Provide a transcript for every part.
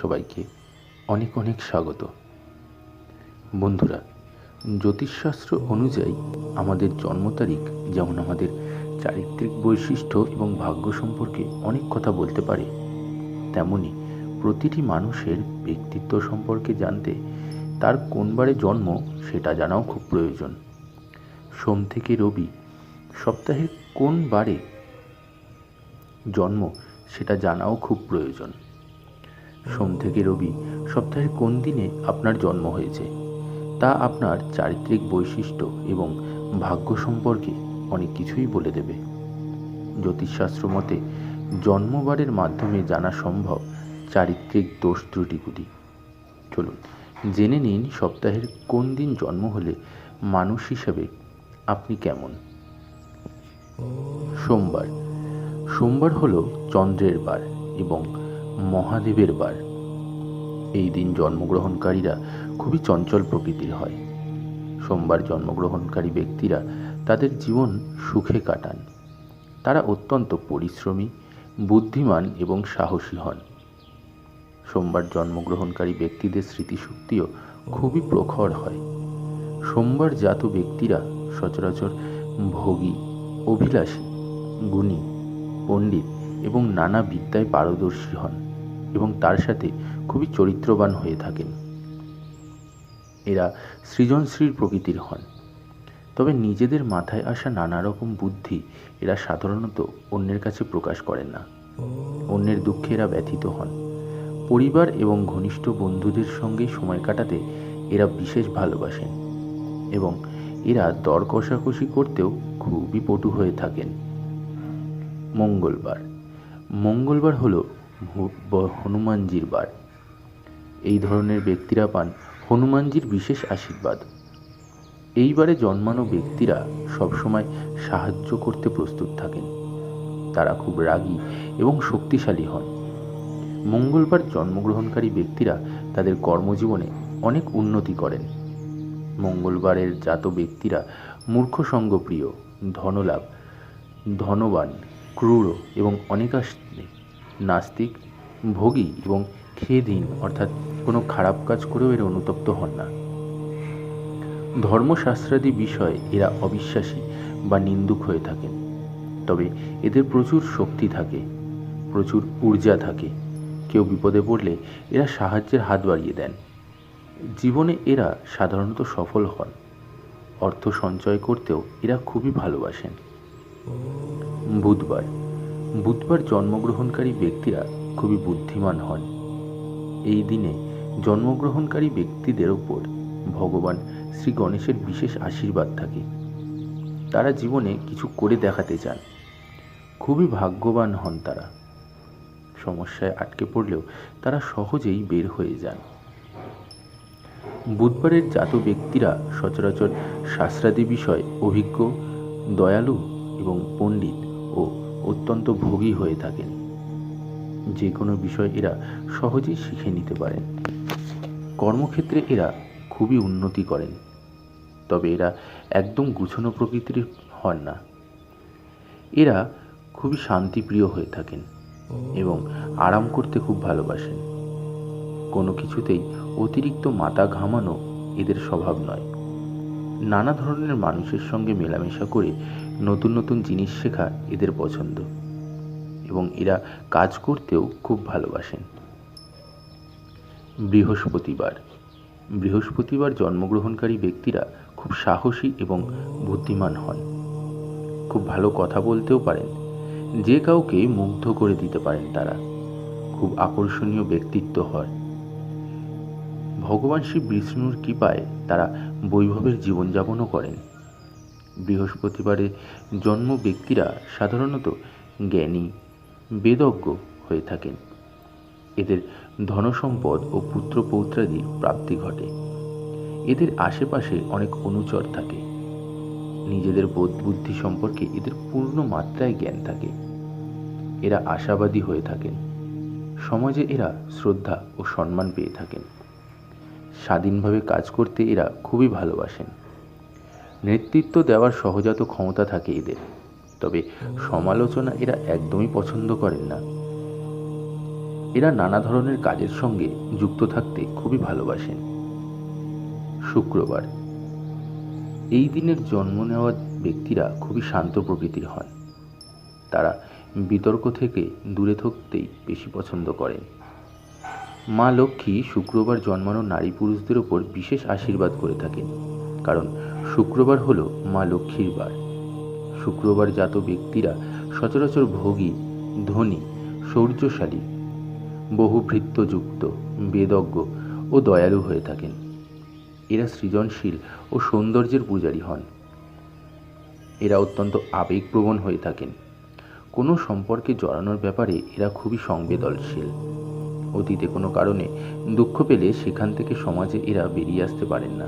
সবাইকে অনেক অনেক স্বাগত। বন্ধুরা, জ্যোতিষশাস্ত্র অনুযায়ী আমাদের জন্ম তারিখ যেমন আমাদের চারিত্রিক বৈশিষ্ট্য এবং ভাগ্য সম্পর্কে অনেক কথা বলতে পারে, তেমনি প্রতিটি মানুষের ব্যক্তিত্ব সম্পর্কে জানতে তার কোন বারে জন্ম সেটা জানাও খুব প্রয়োজন। সোম থেকে রবি সপ্তাহের কোন বারে জন্ম সেটা জানাও খুব প্রয়োজন। সোম থেকে রবি সপ্তাহের কোন দিনে আপনার জন্ম হয়েছে? তা আপনার চারিত্রিক বৈশিষ্ট্য এবং ভাগ্য সম্পর্কে অনেক কিছুই বলে দেবে। জ্যোতিষশাস্ত্র মতে, জন্মবারের মাধ্যমে জানা সম্ভব চারিত্রিক দোষ ত্রুটিগুলি। চলুন, জেনে নিন সপ্তাহের কোন দিন জন্ম হলে মানুষ হিসাবে আপনি কেমন? সোমবার। সোমবার হলো চন্দ্রের বার এবং মহাদেবের বার। এই দিন জন্মগ্রহণকারীরা খুবই চঞ্চল প্রকৃতির হয়। সোমবার জন্মগ্রহণকারী ব্যক্তিরা তাদের জীবন সুখে কাটান। তারা অত্যন্ত পরিশ্রমী, বুদ্ধিমান এবং সাহসী হন। সোমবার জন্মগ্রহণকারী ব্যক্তিদের স্মৃতিশক্তিও খুবই প্রখর হয়। সোমবার জাত ব্যক্তিরা সচরাচর ভোগী, অভিলাষী, গুণী, পণ্ডিত এবং নানা বিদ্যায় পারদর্শী হন। এবং তার সাথে খুবই চরিত্রবান হয়ে থাকেন। এরা সৃজনশীল প্রকৃতির হন। তবে নিজেদের মাথায় আসা নানা রকম বুদ্ধি এরা সাধারণত অন্যের কাছে প্রকাশ করেন না। অন্যের দুঃখে এরা ব্যথিত হন। পরিবার এবং ঘনিষ্ঠ বন্ধুদের সঙ্গে সময় কাটাতে এরা বিশেষ ভালোবাসেন এবং এরা দর কষাকষি করতেও খুবই পটু হয়ে থাকেন। মঙ্গলবার। মঙ্গলবার হলো হনুমানজির বার এই ধরনের ব্যক্তিরা পান হনুমানজির বিশেষ আশীর্বাদ। এইবারে জন্মানো ব্যক্তিরা সবসময় সাহায্য করতে প্রস্তুত থাকেন। তারা খুব রাগী এবং শক্তিশালী হন। মঙ্গলবার জন্মগ্রহণকারী ব্যক্তিরা তাদের কর্মজীবনে অনেক উন্নতি করেন। মঙ্গলবারের জাত ব্যক্তিরা মূর্খ সঙ্গপ্রিয় ধনলাভ, ধনবান, ক্রূর এবং অনেকাস্তে নাস্তিক, ভোগী এবং খেদিন অর্থাৎ কোনো খারাপ কাজ করেও এরা অনুতপ্ত হন না। ধর্মশাস্ত্রাদি বিষয়ে এরা অবিশ্বাসী বা নিন্দুক হয়ে থাকেন। তবে এদের প্রচুর শক্তি থাকে, প্রচুর ঊর্জা থাকে। কেউ বিপদে পড়লে এরা সাহায্যের হাত বাড়িয়ে দেন। জীবনে এরা সাধারণত সফল হন। অর্থ সঞ্চয় করতেও এরা খুবই ভালোবাসেন। বুধবার বুধবার জন্মগ্রহণকারী ব্যক্তিরা খুবই বুদ্ধিমান হন। এই দিনে জন্মগ্রহণকারী ব্যক্তিদের ওপর ভগবান শ্রী গণেশের বিশেষ আশীর্বাদ থাকে। তারা জীবনে কিছু করে দেখাতে চান। খুবই ভাগ্যবান হন তারা। সমস্যায় আটকে পড়লেও তারা সহজেই বের হয়ে যান। বুধবারের জাত ব্যক্তিরা সচরাচর শাস্ত্রাদি বিষয় অভিজ্ঞ, দয়ালু এবং পণ্ডিত ও অত্যন্ত ভোগী হয়ে থাকেন। যে কোনো বিষয় এরা সহজেই শিখে নিতে পারেন। কর্মক্ষেত্রে এরা খুবই উন্নতি করেন। তবে এরা একদম গুছানো প্রকৃতির হন না। এরা খুবই শান্তিপ্রিয় হয়ে থাকেন এবং আরাম করতে খুব ভালোবাসেন। কোনো কিছুতেই অতিরিক্ত মাথা ঘামানো এদের স্বভাব নয়। নানা ধরনের মানুষের সঙ্গে মেলামেশা করে নতুন নতুন জিনিস শেখা এদের পছন্দ। এবং এরা কাজ করতেও খুব ভালোবাসেন। বৃহস্পতিবার। বৃহস্পতিবার জন্মগ্রহণকারী ব্যক্তিরা খুব সাহসী এবং বুদ্ধিমান হন। খুব ভালো কথা বলতেও পারেন। যে কাউকে মুগ্ধ করে দিতে পারেন তারা। খুব আকর্ষণীয় ব্যক্তিত্ব হয়। ভগবান শ্রী বিষ্ণুর কৃপায় তারা বৈভবের জীবনযাপনও করেন। বৃহস্পতিবারে জন্ম ব্যক্তিরা সাধারণত জ্ঞানী, বেদজ্ঞ হয়ে থাকেন। এদের ধনসম্পদ ও পুত্র পৌত্রাদির প্রাপ্তি ঘটে। এদের আশেপাশে অনেক অনুচর থাকে। নিজেদের বোধ বুদ্ধি সম্পর্কে এদের পূর্ণ মাত্রায় জ্ঞান থাকে। এরা আশাবাদী হয়ে থাকেন। সমাজে এরা শ্রদ্ধা ও সম্মান পেয়ে থাকেন। স্বাধীনভাবে কাজ করতে এরা খুবই ভালোবাসেন। নেতৃত্ব দেওয়ার সহজাত ক্ষমতা থাকে এদের, তবে সমালোচনা এরা একদমই পছন্দ করেন না। এরা নানা ধরনের কাজের সঙ্গে যুক্ত থাকতে খুবই ভালোবাসেন। শুক্রবার, এই দিনের জন্ম নেওয়া ব্যক্তিরা খুবই শান্ত প্রকৃতির হন। তারা বিতর্ক থেকে দূরে থাকতেই বেশি পছন্দ করেন। মা লক্ষ্মী শুক্রবার জন্মানো নারী পুরুষদের ওপর বিশেষ আশীর্বাদ করে থাকেন, কারণ শুক্রবার হলো মা লক্ষ্মীর বার। শুক্রবার জাত ব্যক্তিরা সচরাচর ভোগী, ধনী, শৌর্যশালী, বহুভৃত্যযুক্ত, বেদজ্ঞ ও দয়ালু হয়ে থাকেন। এরা সৃজনশীল ও সৌন্দর্যের পূজারী হন। এরা অত্যন্ত আবেগপ্রবণ হয়ে থাকেন। কোনো সম্পর্কে জড়ানোর ব্যাপারে এরা খুবই সংবেদনশীল। অতীতে কোনো কারণে দুঃখ পেলে সেখান থেকে সমাজে এরা বেরিয়ে আসতে পারেন না।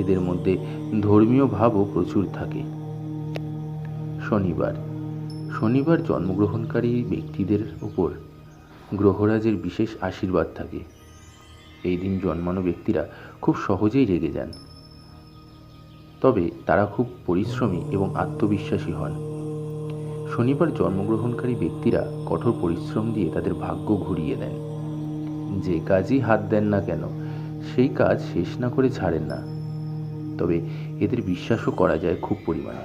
এদের মধ্যে ধর্মীয় ভাবও প্রচুর থাকে। শনিবার। শনিবার জন্মগ্রহণকারী ব্যক্তিদের উপর গ্রহরাজের বিশেষ আশীর্বাদ থাকে। এই দিন জন্মানো ব্যক্তিরা খুব সহজেই রেগে যান। তবে তারা খুব পরিশ্রমী এবং আত্মবিশ্বাসী হন। শনিবার জন্মগ্রহণকারী ব্যক্তিরা কঠোর পরিশ্রম দিয়ে তাদের ভাগ্য ঘুরিয়ে দেন যে কাজই হাত দেন না কেন, সেই কাজ শেষ না করে ছাড়েন না। তবে এদের বিশ্বাসও করা যায় খুব পরিমাণে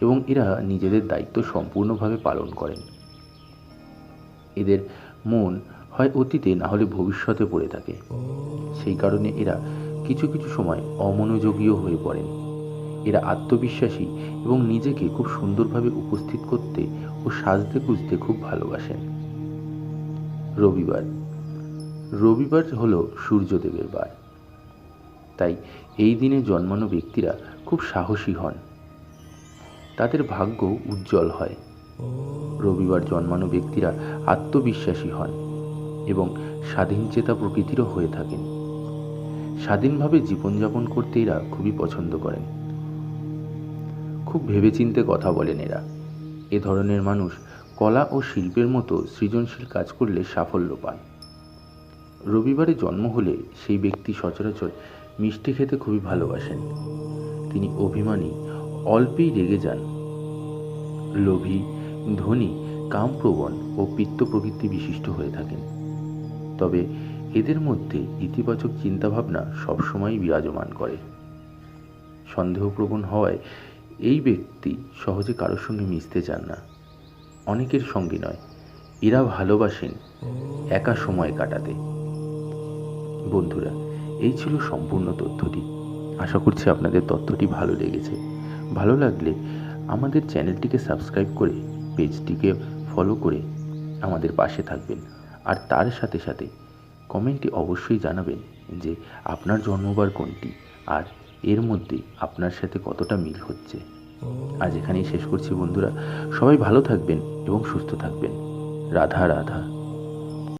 এবং এরা নিজেদের দায়িত্ব সম্পূর্ণভাবে পালন করেন। এদের মন হয় অতীতে না হলে ভবিষ্যতে পড়ে থাকে। সেই কারণে এরা কিছু কিছু সময় অমনোযোগীও হয়ে পড়েন। এরা আত্মবিশ্বাসী এবং নিজেকে খুব সুন্দরভাবে উপস্থিত করতে ও সাজতে খুঁজতে খুব ভালোবাসেন। রবিবার। রবিবার হলো সূর্যদেবের বার। তাই এই দিনে জন্মানো ব্যক্তিরা খুব সাহসী হন। তাদের ভাগ্য উজ্জ্বল হয়। রবিবার জন্মানো ব্যক্তিরা আত্মবিশ্বাসী হন এবং স্বাধীনচেতা প্রকৃতিরও হয়ে থাকেন। স্বাধীনভাবে জীবনযাপন করতে এরা খুবই পছন্দ করেন। খুব ভেবেচিন্তে কথা বলেন এরা। এ ধরনের মানুষ কলা ও শিল্পের মতো সৃজনশীল কাজ করলে সাফল্য পান রবিবারে জন্ম হলে সেই ব্যক্তি সচরাচর মিষ্টি খেতে খুবই ভালোবাসেন। তিনি অভিমানী, অল্পেই রেগে যান। লোভী, ধনী, কামপ্রবণ ও পিত্ত প্রকৃতি বিশিষ্ট হয়ে থাকেন। তবে এদের মধ্যে ইতিবাচক চিন্তাভাবনা সবসময়ই বিরাজমান করে। সন্দেহপ্রবণ হওয়ায় এই ব্যক্তি সহজে কারোর সঙ্গে মিশতে চান না। অনেকের সঙ্গে নয়, এরা ভালোবাসেন একা সময় কাটাতে। বন্ধুরা, এই ছিল সম্পূর্ণ তথ্যটি। আশা করছি আপনাদের তথ্যটি ভালো লেগেছে। ভালো লাগলে আমাদের চ্যানেলটিকে সাবস্ক্রাইব করে পেজটিকে ফলো করে আমাদের পাশে থাকবেন। আর তার সাথে সাথে কমেন্টে অবশ্যই জানাবেন যে আপনার জন্মবার কোনটি আর এর মধ্যে আপনার সাথে কতটা মিল হচ্ছে। আজ এখানেই শেষ করছি বন্ধুরা। সবাই ভালো থাকবেন এবং সুস্থ থাকবেন। রাধা রাধা।